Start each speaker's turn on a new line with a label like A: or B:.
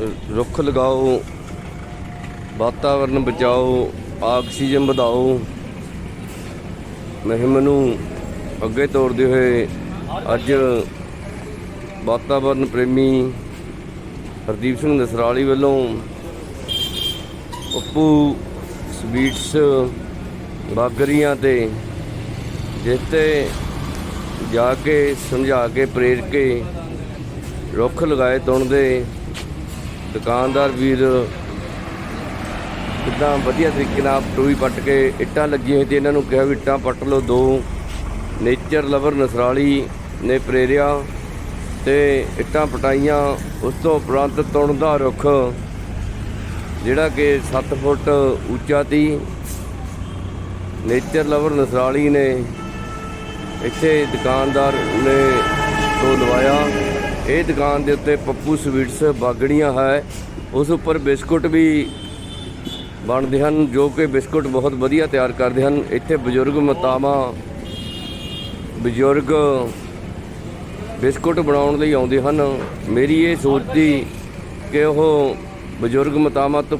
A: ਰੁੱਖ ਲਗਾਓ, ਵਾਤਾਵਰਨ ਬਚਾਓ, ਆਕਸੀਜਨ ਵਧਾਓ। ਮੁਹਿੰਮ ਨੂੰ ਅੱਗੇ ਤੋਰਦੇ ਹੋਏ ਅੱਜ ਵਾਤਾਵਰਨ ਪ੍ਰੇਮੀ ਹਰਦੀਪ ਸਿੰਘ ਦਸਰਾਲੀ ਵੱਲੋਂ ਪੱਪੂ ਸਵੀਟਸ ਬਾਗਰੀਆਂ ਤੇ ਜਿੱਤੇ ਜਾ ਕੇ, ਸਮਝਾ ਕੇ, ਪ੍ਰੇਰ ਕੇ ਰੁੱਖ ਲਗਾਏ ਤੁਣ ਦੇ ਦੁਕਾਨਦਾਰ ਵੀਰ, ਕਿੱਦਾਂ ਵਧੀਆ ਤਰੀਕੇ ਨਾਲ ਟੋਈ ਪੱਟ ਕੇ ਇੱਟਾਂ ਲੱਗੀਆਂ ਹੋਈ ਤੇ ਇਹਨਾਂ ਨੂੰ ਕਿਹਾ ਵੀ ਇੱਟਾਂ ਪੱਟ ਲਓ ਦੋ। ਨੇਚਰ ਲਵਰ ਨਸਰਾਲੀ ਨੇ ਪ੍ਰੇਰਿਆ ਤੇ ਇੱਟਾਂ ਪਟਾਈਆਂ, ਉਸ ਤੋਂ ਉਪਰੰਤ ਤੁਣ ਦਾ ਰੁੱਖ, ਜਿਹੜਾ ਕਿ 7 ਫੁੱਟ ਉੱਚਾ ਤੀ ਨੇਚਰ ਲਵਰ ਨਸਰਾਲੀ ਨੇ ਇੱਥੇ ਦੁਕਾਨਦਾਰ ਨੇ ਤੋਂ ਲਵਾਇਆ। ਇਹ ਦੁਕਾਨ ਦੇ ਉੱਤੇ ਪੱਪੂ ਸਵੀਟਸ ਬਾਗੜੀਆਂ ਹੈ। ਉਸ ਉੱਪਰ ਬਿਸਕੁਟ ਵੀ ਬਣਦੇ ਹਨ, ਜੋ ਕਿ ਬਿਸਕੁਟ ਬਹੁਤ ਵਧੀਆ ਤਿਆਰ ਕਰਦੇ ਹਨ। ਇੱਥੇ ਬਜ਼ੁਰਗ ਮਾਤਾਵਾਂ, ਬਜ਼ੁਰਗ ਬਿਸਕੁਟ ਬਣਾਉਣ ਲਈ ਆਉਂਦੇ ਹਨ। ਮੇਰੀ ਇਹ ਸੋਚ ਸੀ ਕਿ ਉਹ ਬਜ਼ੁਰਗ ਮਾਤਾਵਾਂ ਤੋਂ